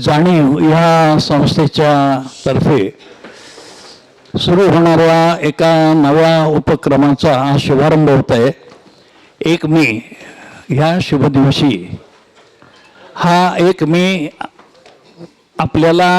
जाणीव ह्या संस्थेच्या तर्फे सुरू होणाऱ्या एका नव्या उपक्रमाचा हा शुभारंभ होत आहे. एक मे ह्या शुभ दिवशी हा एक मे आपल्याला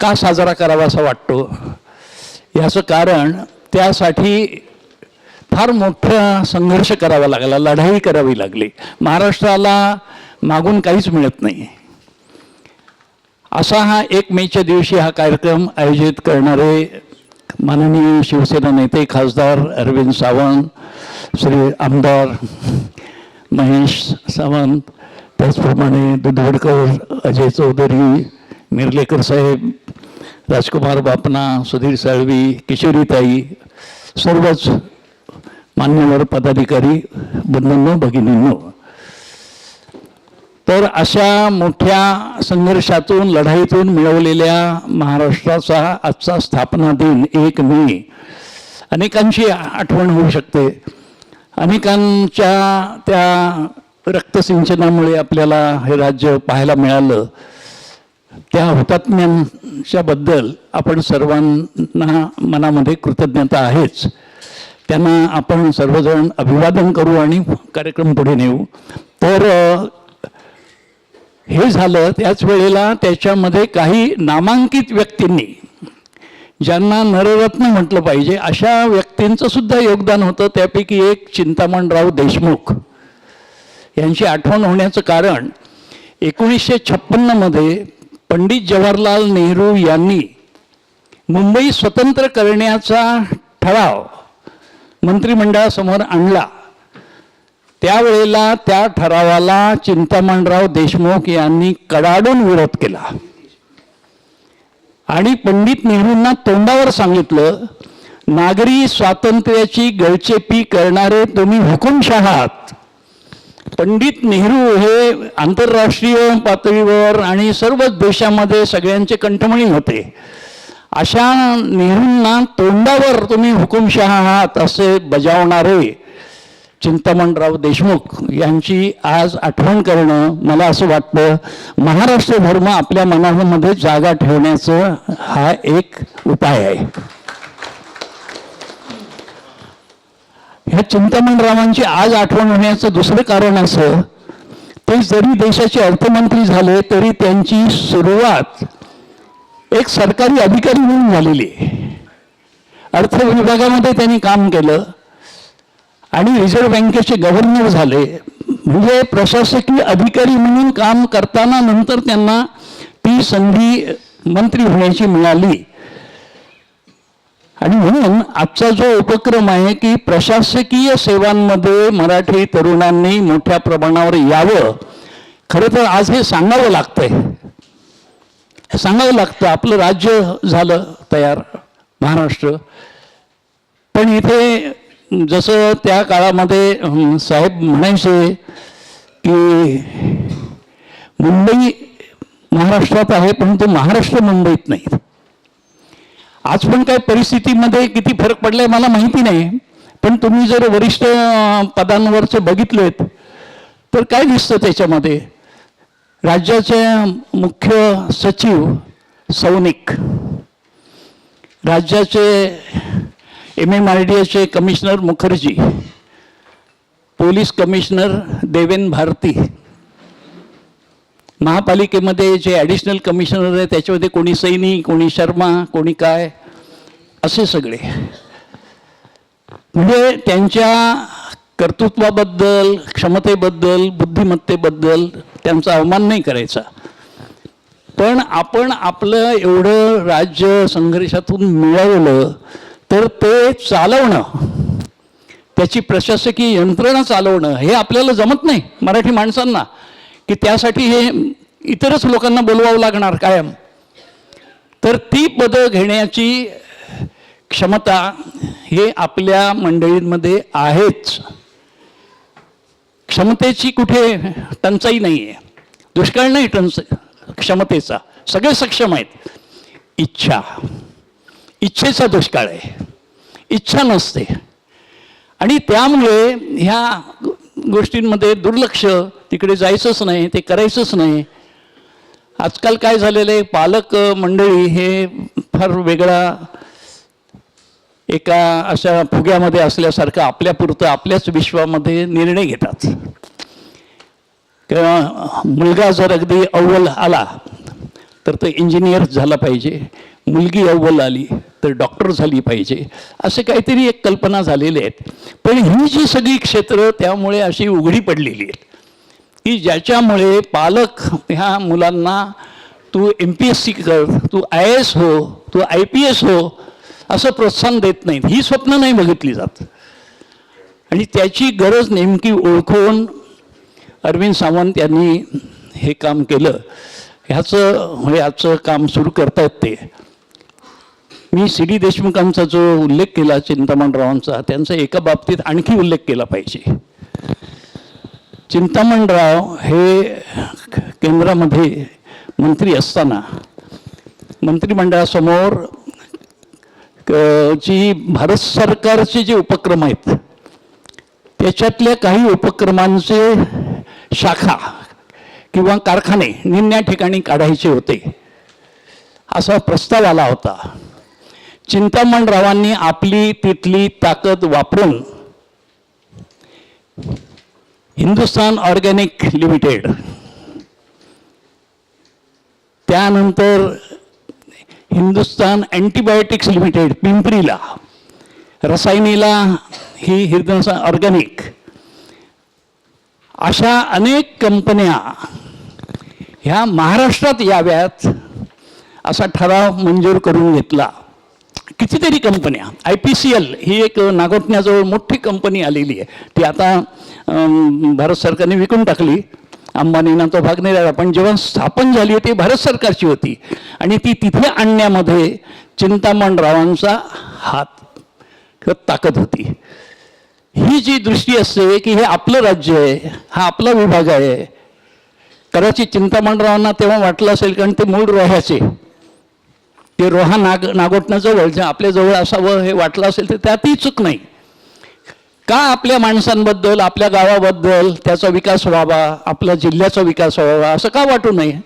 का साजरा करावा असा वाटतो? याचं कारण त्यासाठी फार मोठा संघर्ष करावा लागला लढाई करावी लागली. महाराष्ट्राला मागून काहीच मिळत नाही. असा हा एक मेच्या दिवशी हा कार्यक्रम आयोजित करणारे माननीय शिवसेना नेते खासदार अरविंद सावंत श्री आमदार महेश सावंत त्याचप्रमाणे दुधवडकर अजय चौधरी निर्लेकर साहेब राजकुमार बापना सुधीर साळवी किशोरीताई सर्वच मान्यवर पदाधिकारी बंधूंनो भगिनींनो. तर अशा मोठ्या संघर्षातून लढाईतून मिळवलेल्या महाराष्ट्राचा आजचा स्थापना दिन एक मे. अनेकांची आठवण होऊ शकते. अनेकांच्या त्या रक्तसिंचनामुळे आपल्याला हे राज्य पाहायला मिळालं. त्या हुतात्म्यांच्याबद्दल आपण सर्वांना मनामध्ये कृतज्ञता आहेच. त्यांना आपण सर्वजण अभिवादन करू आणि कार्यक्रम पुढे नेऊ. तर हे झालं त्याच वेळेला त्याच्यामध्ये काही नामांकित व्यक्तींनी ज्यांना नररत्न म्हटलं पाहिजे अशा व्यक्तींचं सुद्धा योगदान होतं. त्यापैकी एक चिंतामणराव देशमुख. यांची आठवण होण्याचं कारण एकोणीसशे छप्पन्नमध्ये पंडित जवाहरलाल नेहरू यांनी मुंबई स्वतंत्र करण्याचा ठराव मंत्रिमंडळासमोर आणला. त्यावेळेला त्या ठरावाला चिंतामणराव देशमुख यांनी कडाडून विरोध केला. आणि पंडित नेहरूंना तोंडावर सांगितलं नागरी स्वातंत्र्याची गळचेपी करणारे तुम्ही हुकुमशाह आहात पंडित नेहरू हे आंतरराष्ट्रीय पातळीवर आणि सर्वच देशामध्ये सगळ्यांचे कंठमणी होते. अशा नेहरूंना तोंडावर तुम्ही हुकुमशाह आहात असे बजावणारे चिंतामणराव देशमुख यांची आज आठवण करणं मला असं वाटतं महाराष्ट्र धर्म आपल्या मनामध्ये जागा ठेवण्याचं हा एक उपाय आहे. ह्या चिंतामणरावांची आज आठवण होण्याचं दुसरं कारण असं ते जरी देशाचे अर्थमंत्री झाले तरी त्यांची सुरुवात एक सरकारी अधिकारी म्हणून झालेली आहे. अर्थ विभागामध्ये त्यांनी काम केलं आणि रिझर्व्ह बँकेचे गव्हर्नर झाले. म्हणजे प्रशासकीय अधिकारी म्हणून काम करताना नंतर त्यांना ती संधी मंत्री होण्याची मिळाली. आणि म्हणून आजचा जो उपक्रम आहे की प्रशासकीय सेवांमध्ये मराठी तरुणांनी मोठ्या प्रमाणावर यावं खरं तर आज हे सांगावं लागतंय. सांगावं लागतं आपलं राज्य झालं तयार महाराष्ट्र. पण इथे जसं त्या काळामध्ये साहेब म्हणायचे की मुंबई महाराष्ट्रात आहे परंतु महाराष्ट्र मुंबईत नाही आज पण काय परिस्थितीमध्ये किती फरक पडलाय मला माहिती नाही पण तुम्ही जर वरिष्ठ पदांवरचे बघितलेत तर काय दिसतं त्याच्यामध्ये? राज्याचे मुख्य सचिव सैनिक राज्याचे एम एम आर डी एसचे commissioner Mukherjee police commissioner Deven Bharti. महापालिकेमध्ये जे ॲडिशनल कमिशनर आहे त्याच्यामध्ये कोणी सैनी कोणी शर्मा कोणी काय असे सगळे. म्हणजे त्यांच्या कर्तृत्वाबद्दल क्षमतेबद्दल बुद्धिमत्तेबद्दल त्यांचा अवमान नाही करायचा. पण आपण आपलं एवढं राज्य संघर्षातून मिळवलं तर ते चालवणं त्याची प्रशासकीय यंत्रणा चालवणं हे आपल्याला जमत नाही मराठी माणसांना की त्यासाठी हे इतरच लोकांना बोलवावं लागणार कायम. तर ती पदं घेण्याची क्षमता हे आपल्या मंडळींमध्ये आहेच. क्षमतेची कुठे टंचाई नाही आहे दुष्काळ नाही टंच क्षमतेचा. सगळे सक्षम आहेत. इच्छा. इच्छेचा दुष्काळ आहे. इच्छा नसते. आणि त्यामुळे ह्या गोष्टींमध्ये दुर्लक्ष तिकडे जायचंच नाही ते करायचंच नाही. आजकाल काय झालेलं आहे पालक मंडळी हे फार वेगळा एका अशा फुग्यामध्ये असल्यासारखं आपल्यापुरतं आपल्याच विश्वामध्ये निर्णय घेतात. किंवा मुलगा जर अगदी अव्वल आला तर तो इंजिनियर झाला पाहिजे. मुलगी अव्वल आली तर डॉक्टर झाली पाहिजे. असे काहीतरी एक कल्पना झालेली आहेत. पण ही जी सगळी क्षेत्र त्यामुळे अशी उघडी पडलेली आहेत. की ज्याच्यामुळे पालक ह्या मुलांना तू एम पी एस सी कर तू आय एस हो तू आय पी एस हो असं प्रोत्साहन देत नाहीत. ही स्वप्न नाही बघितली जात. आणि त्याची गरज नेमकी ओळखून अरविंद सावंत यांनी हे काम केलं. ह्याचं म्हणजे ह्याचं काम सुरू करतायत ते. मी सी डी देशमुखांचा जो उल्लेख केला चिंतामणरावांचा त्यांचा एका बाबतीत आणखी उल्लेख केला पाहिजे. चिंतामणराव हे केंद्रामध्ये मंत्री असताना मंत्रिमंडळासमोर जी भारत सरकारचे जे उपक्रम आहेत त्याच्यातल्या काही उपक्रमांचे शाखा किंवा कारखाने निम्या ठिकाणी काढायचे होते. असा प्रस्ताव आला होता. चिंतामणरावांनी आपली तिथली ताकद वापरून हिंदुस्थान ऑर्गॅनिक लिमिटेड त्यानंतर हिंदुस्थान अँटीबायोटिक्स लिमिटेड पिंपरीला रसायनीला ही हिंदुस्थान ऑर्गॅनिक अशा अनेक कंपन्या ह्या महाराष्ट्रात याव्यात असा ठराव मंजूर करून घेतला. कितीतरी कंपन्या आय पी सी एल ही एक नागोठण्याजवळ मोठी कंपनी आलेली आहे. ती आता भारत सरकारने विकून टाकली. अंबानींना तो भाग नाही राहिला पण जेव्हा स्थापन झाली ती भारत सरकारची होती. आणि ती तिथे आणण्यामध्ये चिंतामणरावांचा हात किंवा ताकद होती. ही जी दृष्टी असते की हे आपलं राज्य आहे हा आपला विभाग आहे. कदाचित चिंतामणरावांना तेव्हा वाटलं असेल कारण ते मूळ रोह्याचे. ते रोहा नाग नागोटण्याजवळ जे आपल्या जवळ असावं हे वाटलं असेल तर त्यातही चूक नाही. का आपल्या माणसांबद्दल आपल्या गावाबद्दल त्याचा विकास व्हावा आपल्या जिल्ह्याचा विकास व्हावा असं का वाटू नये?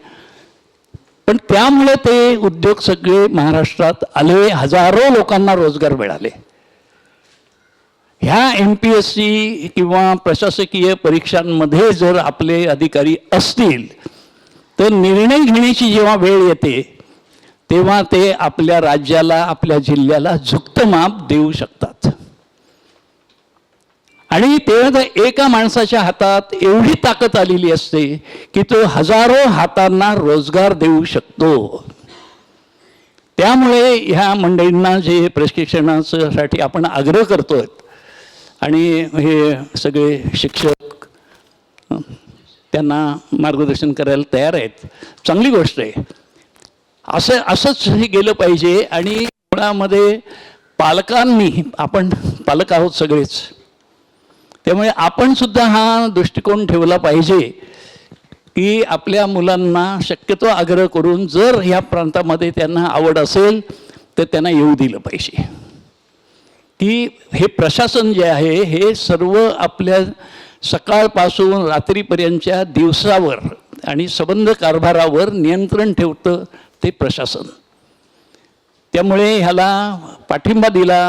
पण त्यामुळे ते उद्योग सगळे महाराष्ट्रात आले हजारो लोकांना रोजगार मिळाले. ह्या एम पी एस सी किंवा प्रशासकीय परीक्षांमध्ये जर आपले अधिकारी असतील तर निर्णय घेण्याची जेव्हा वेळ येते तेव्हा ते आपल्या राज्याला आपल्या जिल्ह्याला झुक्त माप देऊ शकतात. आणि तेव्हा तर एका माणसाच्या हातात एवढी ताकद आलेली असते की तो हजारो हातांना रोजगार देऊ शकतो. त्यामुळे ह्या मंडळींना जे प्रशिक्षणासाठी आपण आग्रह करतोय आणि हे सगळे शिक्षक त्यांना मार्गदर्शन करायला तयार आहेत. चांगली गोष्ट आहे. असं असंच हे गेलं पाहिजे आणि मुळामध्ये पालकांनी आपण पालक आहोत सगळेच. त्यामुळे आपण सुद्धा हा दृष्टिकोन ठेवला पाहिजे की आपल्या मुलांना शक्यतो आग्रह करून जर ह्या प्रांतामध्ये त्यांना आवड असेल तर त्यांना येऊ दिलं पाहिजे. की हे प्रशासन जे आहे हे सर्व आपल्या सकाळपासून रात्रीपर्यंतच्या दिवसावर आणि संबंध कारभारावर नियंत्रण ठेवतं ते प्रशासन. त्यामुळे ह्याला पाठिंबा दिला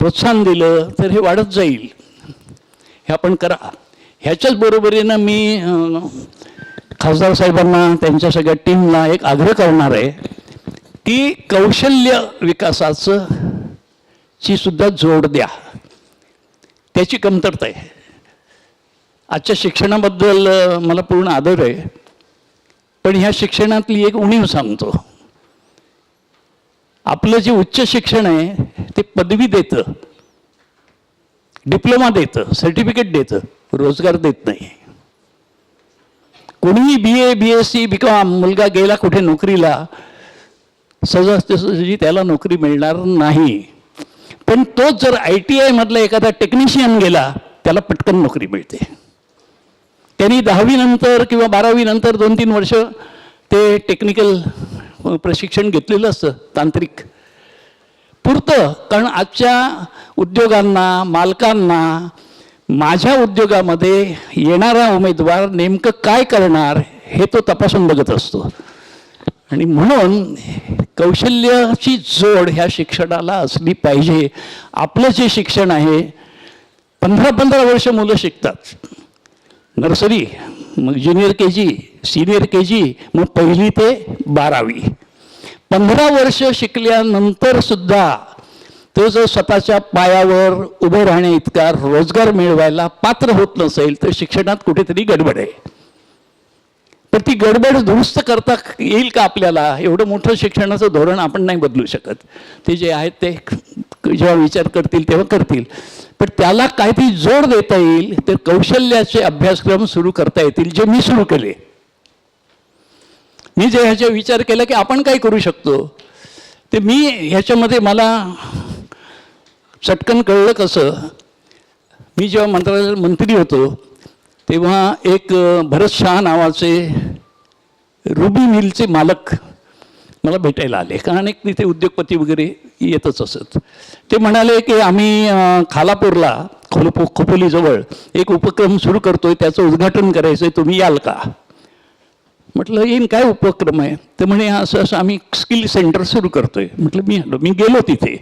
प्रोत्साहन दिलं तर हे वाढत जाईल. हे आपण करा. ह्याच्याच बरोबरीनं मी खासदार साहेबांना त्यांच्या सगळ्या टीमला एक आग्रह करणार आहे की कौशल्य विकासाचं ची सुद्धा जोड द्या. त्याची कमतरता आहे. आजच्या शिक्षणाबद्दल मला पूर्ण आदर आहे. पण ह्या शिक्षणातली एक उणीव सांगतो. आपलं जे उच्च शिक्षण आहे ते पदवी देतं. डिप्लोमा देतं सर्टिफिकेट देतं रोजगार देत नाही. कोणीही B A B S C B com मुलगा गेला कुठे नोकरीला सहजासहजी त्याला नोकरी मिळणार नाही. पण तोच जर आय टी आयमधला एखादा टेक्निशियन गेला त्याला पटकन नोकरी मिळते. त्यांनी दहावीनंतर किंवा बारावीनंतर दोन तीन वर्ष ते टेक्निकल प्रशिक्षण घेतलेलं असतं तांत्रिक. पुरतं कारण आजच्या उद्योगांना मालकांना माझ्या उद्योगामध्ये येणारा उमेदवार नेमकं काय करणार हे तो तपासून बघत असतो. आणि म्हणून कौशल्याची जोड ह्या शिक्षणाला असली पाहिजे. आपलं जे शिक्षण आहे पंधरा पंधरा वर्ष मुलं शिकतात. नर्सरी मग junior K G senior K जी मग पहिली ते बारावी. पंधरा वर्ष शिकल्यानंतर सुद्धा तो जर स्वतःच्या पायावर उभं राहण्या इतका रोजगार मिळवायला पात्र होत नसेल तर शिक्षणात कुठेतरी गडबड आहे. तर ती गडबड दुरुस्त करता येईल का आपल्याला? एवढं मोठं शिक्षणाचं धोरण आपण नाही बदलू शकत. ते जे आहेत ते जेव्हा विचार करतील तेव्हा करतील. पण त्याला काहीतरी जोड देता येईल तर कौशल्याचे अभ्यासक्रम सुरू करता येतील जे मी सुरू केले. मी जे ह्याचा विचार केला की आपण काय करू शकतो? ते मी ह्याच्यामध्ये मला चटकन कळलं कसं? मी जेव्हा मंत्रालयात मंत्री होतो तेव्हा एक भरत शहा नावाचे रुबी मिलचे मालक मला भेटायला आले. कारण एक तिथे उद्योगपती वगैरे येतच असत. ते म्हणाले की आम्ही खालापूरला खोलपो खोपोलीजवळ एक उपक्रम सुरू करतोय त्याचं उद्घाटन करायचं आहे तुम्ही याल का? म्हटलं येईन काय उपक्रम आहे? तर म्हणे असं असं आम्ही स्किल सेंटर सुरू करतोय. म्हटलं मी आलो मी गेलो तिथे.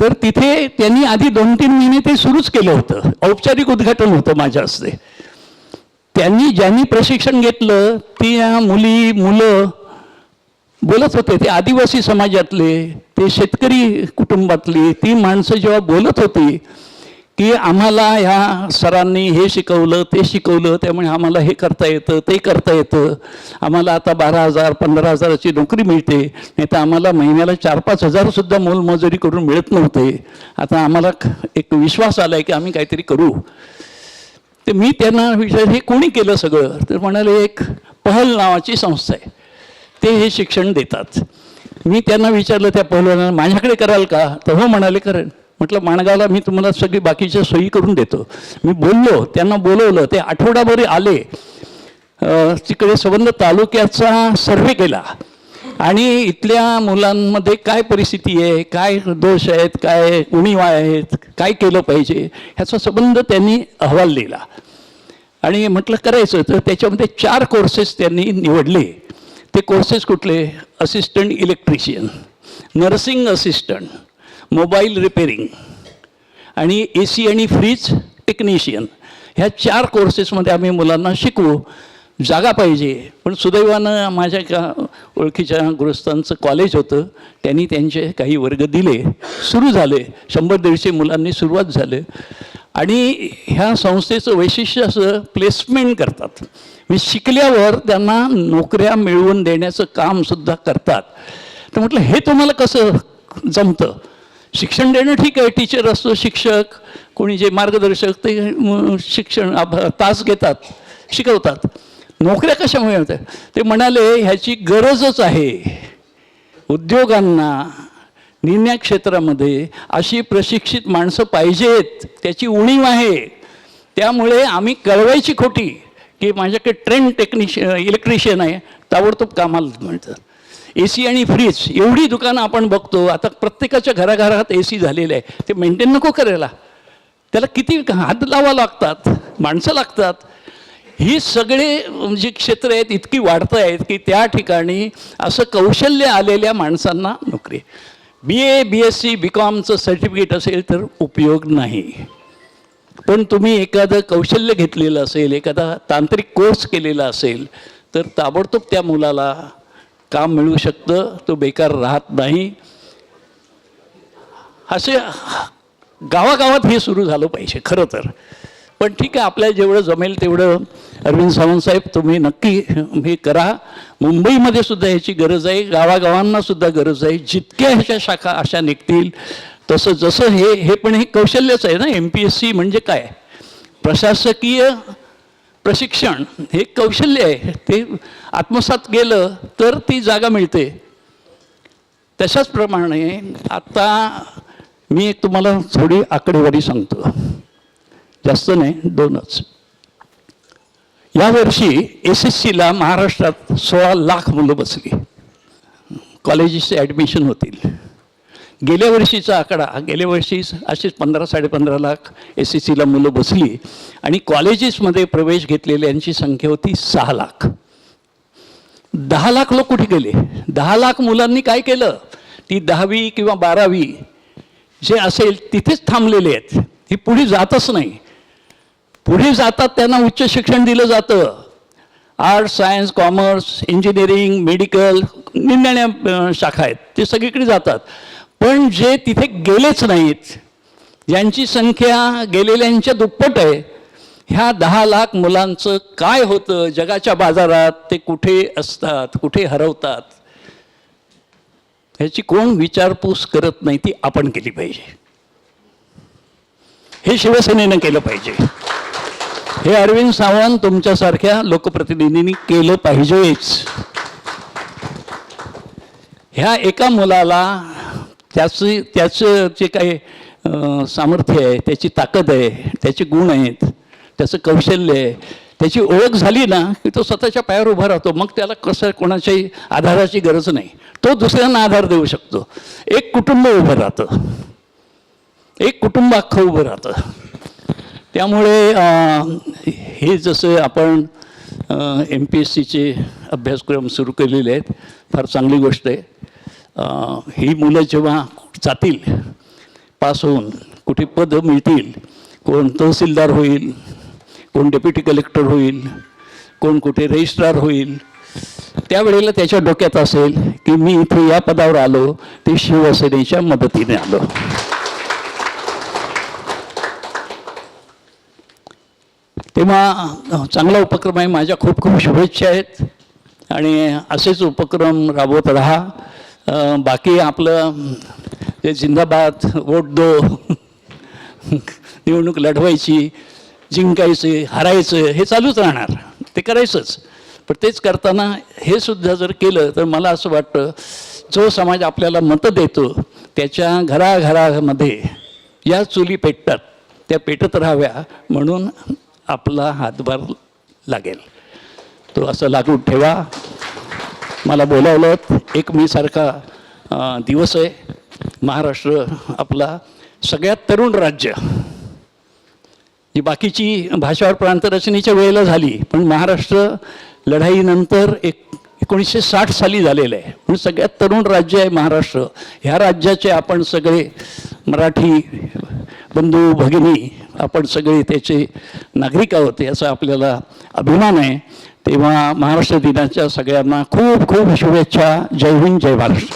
तर तिथे त्यांनी आधी दोन तीन महिने ते सुरूच केलं होतं. औपचारिक उद्घाटन होतं माझ्या हस्ते. त्यांनी ज्यांनी प्रशिक्षण घेतलं ती मुली मुलं बोलत होते ते आदिवासी समाजातले ते शेतकरी कुटुंबातली ती माणसं जेव्हा बोलत होती की आम्हाला ह्या सरांनी हे शिकवलं ते शिकवलं त्यामुळे आम्हाला हे करता येतं ते करता येतं. आम्हाला आता बारा हजार पंधरा हजाराची नोकरी मिळते नाही तर आम्हाला महिन्याला चार पाच हजारसुद्धा मोलमजुरी करून मिळत नव्हते. आता आम्हाला एक विश्वास आला आहे की आम्ही काहीतरी करू. तर मी त्यांना विचार हे कोणी केलं सगळं? तर म्हणाले एक पहल नावाची संस्था आहे. ते हे शिक्षण देतात. मी त्यांना विचारलं त्या पहलवानाला माझ्याकडे कराल का? तर हो म्हणाले करेन. म्हटलं माणगावला मी तुम्हाला सगळी बाकीच्या सोयी करून देतो. मी बोललो त्यांना बोलवलं ते आठवडाभर आले. तिकडे संबंध तालुक्याचा सर्वे केला. आणि इथल्या मुलांमध्ये काय परिस्थिती आहे काय दोष आहेत काय उणीवा आहेत काय केलं पाहिजे ह्याचा संबंध त्यांनी अहवाल लिहिला. आणि म्हटलं करायचं. तर त्याच्यामध्ये चार कोर्सेस त्यांनी निवडले. ते कोर्सेस कुठले? Assistant electrician nursing assistant mobile repairing. आणि ए सी आणि फ्रीज टेक्निशियन. ह्या चार कोर्सेसमध्ये आम्ही मुलांना शिकवू. जागा पाहिजे. पण सुदैवानं माझ्या का ओळखीच्या गृहस्थांचं कॉलेज होतं. त्यांनी त्यांचे काही वर्ग दिले. सुरू झाले. शंभर दीडशे मुलांनी सुरुवात झाले. आणि ह्या संस्थेचं वैशिष्ट्य असं प्लेसमेंट करतात. मी शिकल्यावर त्यांना नोकऱ्या मिळवून देण्याचं कामसुद्धा करतात. तर म्हटलं हे तुम्हाला कसं जमतं? शिक्षण देणं ठीक आहे टीचर असतो शिक्षक कोणी जे मार्गदर्शक ते शिक्षण अभ- तास घेतात शिकवतात. नोकऱ्या कशा मिळतात ते म्हणाले ह्याची गरजच आहे. उद्योगांना निर्णय क्षेत्रामध्ये अशी प्रशिक्षित माणसं पाहिजेत त्याची उणीव आहे. त्यामुळे आम्ही कळवायची खोटी की माझ्याकडे ट्रेन टेक्निशियन इलेक्ट्रिशियन आहे. ताबडतोब कामाला म्हणतात. ए सी आणि फ्रीज एवढी दुकानं आपण बघतो. आता प्रत्येकाच्या घराघरात ए सी झालेलं आहे. ते मेंटेन नको करायला. त्याला किती हात लावा लागतात माणसं लागतात. ही सगळे जी क्षेत्र आहेत इतकी वाढत आहेत की त्या ठिकाणी असं कौशल्य आलेल्या माणसांना नोकरी B A B S C B कॉमचं certificate असेल तर उपयोग नाही. पण तुम्ही एखादं कौशल्य घेतलेलं असेल एखादा तांत्रिक कोर्स केलेला असेल तर ताबडतोब त्या मुलाला काम मिळू शकतं तो बेकार राहत नाही. असे गावागावात हे सुरू झालं पाहिजे खरं तर. पण ठीक आहे आपल्याला जेवढं जमेल तेवढं अरविंद सावंत साहेब तुम्ही नक्की हे करा. मुंबईमध्ये सुद्धा ह्याची गरज आहे गावागावांना सुद्धा गरज आहे. जितक्या ह्याच्या शाखा अशा निघतील तसं जसं हे हे पण हे कौशल्यच आहे ना एम पी एस सी म्हणजे काय? प्रशासकीय प्रशिक्षण हे कौशल्य आहे. ते आत्मसात गेलं तर ती जागा मिळते. तशाच प्रमाणे आता मी एक तुम्हाला थोडी आकडेवारी सांगतो. जास्त नाही दोनच. यावर्षी एस एस सीला महाराष्ट्रात सोळा लाख मुलं बसली. कॉलेजेसचे ॲडमिशन होतील. गेल्या वर्षीचा आकडा गेल्या वर्षी असेच पंधरा साडेपंधरा लाख एस सी सीला मुलं बसली आणि कॉलेजेसमध्ये प्रवेश घेतलेल्यांची संख्या होती सहा लाख. दहा लाख लोक कुठे गेले? दहा लाख मुलांनी काय केलं? ती दहावी किंवा बारावी जे असेल तिथेच थांबलेले आहेत. ही पुढे जातच नाही. पुढे जातात त्यांना उच्च शिक्षण दिलं जातं. Arts science commerce engineering medical निरनिळ्या शाखा आहेत. ते सगळीकडे जातात. पण जे तिथे गेलेच नाहीत ज्यांची संख्या गेलेल्यांच्या दुप्पट आहे. ह्या दहा लाख मुलांचं काय होतं? जगाच्या बाजारात ते कुठे असतात? कुठे हरवतात? ह्याची कोण विचारपूस करत नाही ती आपण केली पाहिजे. हे शिवसेनेनं केलं पाहिजे. हे अरविंद सावंत तुमच्यासारख्या लोकप्रतिनिधींनी केलं पाहिजेच. ह्या एका मुलाला त्याची त्याचं जे काही सामर्थ्य आहे त्याची ताकद आहे त्याचे गुण आहेत त्याचं कौशल्य आहे त्याची ओळख झाली ना की तो स्वतःच्या पायावर उभा राहतो मग त्याला कसं कोणाच्याही आधाराची गरज नाही. तो दुसऱ्यांना आधार देऊ शकतो. एक कुटुंब उभं राहतं. एक कुटुंब अख्खं उभं राहतं. त्यामुळे हे जसं आपण एम पी एस सीचे अभ्यासक्रम सुरू केलेले आहेत फार चांगली गोष्ट आहे. ही मुलं जेव्हा जातील पास होऊन कुठे पद मिळतील कोण तहसीलदार होईल कोण डेप्युटी कलेक्टर होईल कोण कुठे रजिस्ट्रार होईल त्यावेळेला त्याच्या डोक्यात असेल की मी इथे या पदावर आलो ते शिवसेनेच्या मदतीने आलो. तेव्हा चांगला उपक्रम आहे. माझ्या खूप खूप शुभेच्छा आहेत. आणि असेच उपक्रम राबवत राहा. बाकी आपलं जे जिंदाबाद वोट दो निवडणूक लढवायची जिंकायचे हरायचं हे चालूच राहणार. ते करायचंच. पण तेच करताना हे सुद्धा जर केलं तर मला असं वाटतं जो समाज आपल्याला मतं देतो त्याच्या घराघरामध्ये या चुली पेटतात त्या पेटत राहाव्या म्हणून आपला हातभार लागेल. तो असं लागू ठेवा. मला बोलावलं एक मी सारखा दिवस आहे. महाराष्ट्र आपला सगळ्यात तरुण राज्य. जी बाकीची भाषावर प्रांतरचनेच्या वेळेला झाली पण महाराष्ट्र लढाईनंतर एक एकोणीसशे साठ साली झालेलं आहे. पण सगळ्यात तरुण राज्य आहे महाराष्ट्र. ह्या राज्याचे आपण सगळे मराठी बंधू भगिनी आपण सगळे त्याचे नागरिक आहोत याचा आपल्याला अभिमान आहे. तेव्हा महाराष्ट्र दिनाच्या सगळ्यांना खूप खूप शुभेच्छा. जय हिंद जय महाराष्ट्र.